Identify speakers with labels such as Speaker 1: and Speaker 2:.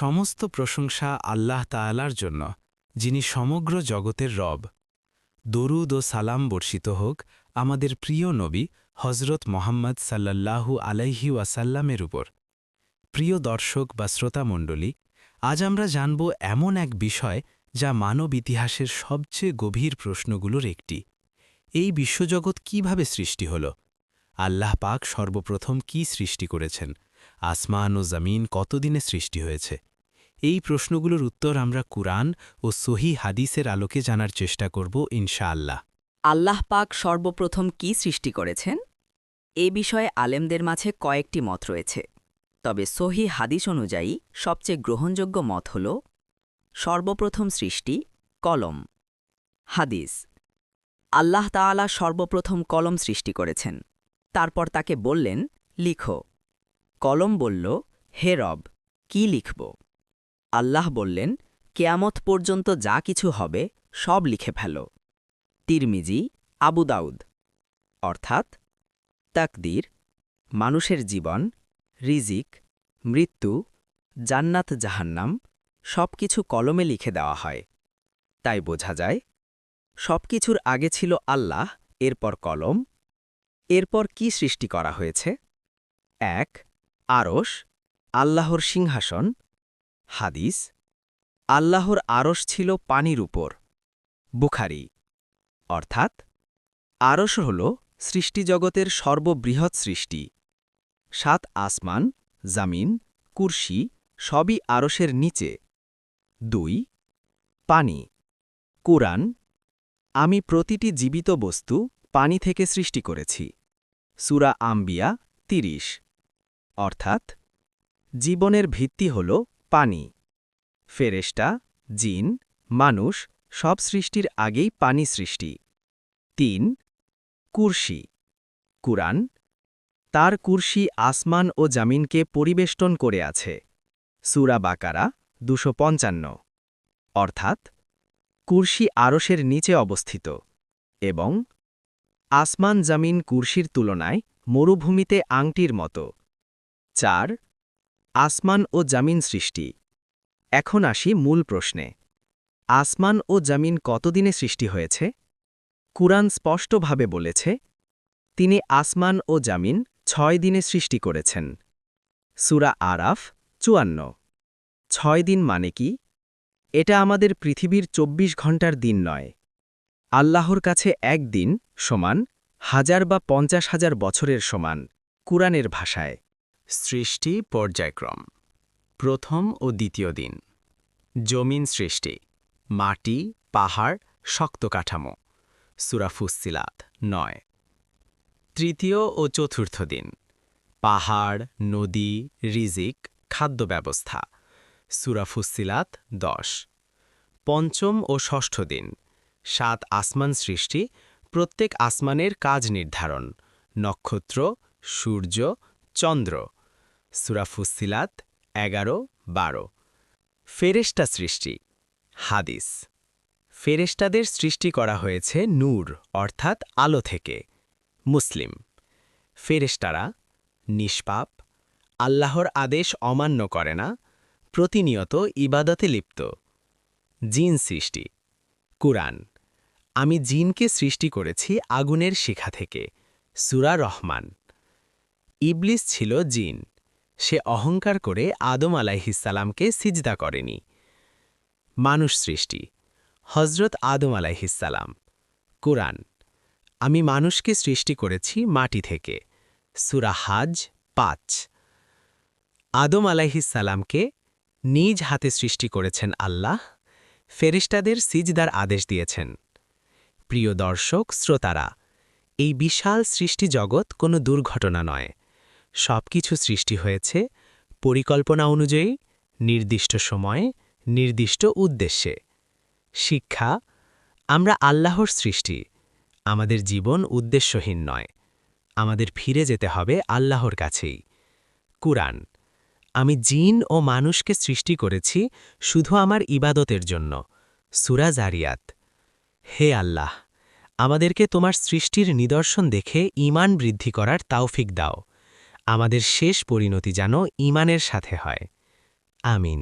Speaker 1: সমস্ত প্রশংসা আল্লাহ তাআলার জন্য, যিনি সমগ্র জগতের রব। দরুদ ও সালাম বর্ষিত হোক আমাদের প্রিয় নবী হজরত মোহাম্মদ সাল্লাল্লাহু আলাইহি ওয়াসাল্লামের উপর। প্রিয় দর্শক বা শ্রোতামণ্ডলী আজ আমরা জানব এমন এক বিষয় যা মানব ইতিহাসের সবচেয়ে গভীর প্রশ্নগুলোর একটি। এই বিশ্বজগৎ কীভাবে সৃষ্টি হল? আল্লাহ পাক সর্বপ্রথম কি সৃষ্টি করেছেন? আসমান ও জমিন কতদিনে সৃষ্টি হয়েছে? এই প্রশ্নগুলোর উত্তর আমরা কুরআন ও সহি হাদিসের আলোকে জানার চেষ্টা করব ইনশাআল্লাহ।
Speaker 2: আল্লাহ পাক সর্বপ্রথম কি সৃষ্টি করেছেন? এ বিষয়ে আলেমদের মাঝে কয়েকটি মত রয়েছে। তবে সহি হাদিস অনুযায়ী সবচেয়ে গ্রহণযোগ্য মত হল সর্বপ্রথম সৃষ্টি কলম। হাদিস, আল্লাহ তাআলা সর্বপ্রথম কলম সৃষ্টি করেছেন। তারপর তাকে বললেন, লিখো। কলম বলল, হে রব, কি লিখব? আল্লাহ বললেন, কেয়ামত পর্যন্ত যা কিছু হবে, সব লিখে ফেল। তিরমিজি, আবু দাউদ। অর্থাৎ, তাকদির, মানুষের জীবন, রিজিক, মৃত্যু, জান্নাত জাহান্নাম সব কিছু কলমে লিখে দেওয়া হয়। তাই বোঝা যায় সব কিছুর আগে ছিল আল্লাহ, এরপর কলম, এরপর কি সৃষ্টি করা হয়েছে? এক আরশ, আল্লাহর সিংহাসন, হাদিস, আল্লাহর আরশ ছিল পানির উপর, বুখারি। অর্থাৎ, আরশ হল সৃষ্টিজগতের সর্ববৃহৎ সৃষ্টি। সাত আসমান, জামিন, কুরসি সবই আরশের নিচে। দুই, পানি। কুরআন, আমি প্রতিটি জীবিত বস্তু পানি থেকে সৃষ্টি করেছি। সুরা আম্বিয়া তিরিশ। অর্থাৎ, জীবনের ভিত্তি হল পানি। ফেরেস্টা জিন, মানুষ সব সৃষ্টির আগেই পানি সৃষ্টি। তিন, কুরসি। কুরআন তার কুরসি আসমান ও জামিনকে পরিবেষ্টন করে আছে। সুরা বাকারা দুশো পঞ্চান্ন। অর্থাৎ, কুরসি আরশের নিচে অবস্থিত এবং আসমান জামিন কুরসির তুলনায় মরুভূমিতে আংটির মতো। চার, আসমান ও জামিন সৃষ্টি। এখন আসি মূল প্রশ্নে। আসমান ও জামিন কতদিনে সৃষ্টি হয়েছে? কুরআন স্পষ্টভাবে বলেছে, তিনি আসমান ও জামিন ছয় দিনে সৃষ্টি করেছেন। সুরা আরাফ, চুয়ান্ন। ছয় দিন মানে কি? এটা আমাদের পৃথিবীর ২৪ ঘণ্টার দিন নয়। আল্লাহর কাছে এক দিন সমান হাজার বা পঞ্চাশ হাজার বছরের সমান কুরআনের ভাষায়।
Speaker 1: সৃষ্টি পর্যায়ক্রম। প্রথম ও দ্বিতীয় দিন। জমিন সৃষ্টি। মাটি, পাহাড়, শক্ত কাঠামো। সুরাফুসিলাত নয়। তৃতীয় ও চতুর্থ দিন। পাহাড়, নদী, রিজিক, খাদ্য ব্যবস্থা। সুরাফুসিলাত দশ। পঞ্চম ও ষষ্ঠ দিন। সাত আসমান সৃষ্টি, প্রত্যেক আসমানের কাজ নির্ধারণ। নক্ষত্র, সূর্য, চন্দ্র। সুরাফুসিলাত এগারো, বারো। ফেরেস্টা সৃষ্টি, হাদিস। ফেরেস্টাদের সৃষ্টি করা হয়েছে নূর, অর্থাৎ আলো থেকে। মুসলিম। ফেরেস্তারা নিষ্পাপ, আল্লাহর আদেশ অমান্য করে না, প্রতিনিয়ত ইবাদতে লিপ্ত। জিন সৃষ্টি, কুরআন। আমি জিনকে সৃষ্টি করেছি আগুনের শিখা থেকে, সুরা রহমান। ইবলিস ছিল জিন। সে অহংকার করে আদম আলাইহিসালামকে সিজদা করেনি। মানুষ সৃষ্টি হজরত আদম আলাইহিসালাম কুরআন, আমি মানুষকে সৃষ্টি করেছি মাটি থেকে। সুরা হাজ পাঁচ। আদম আলাইহিসালামকে নিজ হাতে সৃষ্টি করেছেন আল্লাহ ফেরিস্তাদের সিজদার আদেশ দিয়েছেন। প্রিয় দর্শক, শ্রোতারা, এই বিশাল সৃষ্টি জগৎ কোনো দুর্ঘটনা নয়। সব কিছু সৃষ্টি হয়েছে পরিকল্পনা অনুযায়ী, নির্দিষ্ট সময়ে, নির্দিষ্ট উদ্দেশ্যে। শিক্ষা, আমরা আল্লাহর সৃষ্টি, আমাদের জীবন উদ্দেশ্যহীন নয়, আমাদের ফিরে যেতে হবে আল্লাহর কাছেই। কুরআন, আমি জিন ও মানুষকে সৃষ্টি করেছি শুধু আমার ইবাদতের জন্য। সুরা জারিয়াত, হে আল্লাহ, আমাদেরকে তোমার সৃষ্টির নিদর্শন দেখে ইমান বৃদ্ধি করার তাওফিক দাও। আমাদের শেষ পরিণতি যেন ইমানের সাথে হয়। আমিন।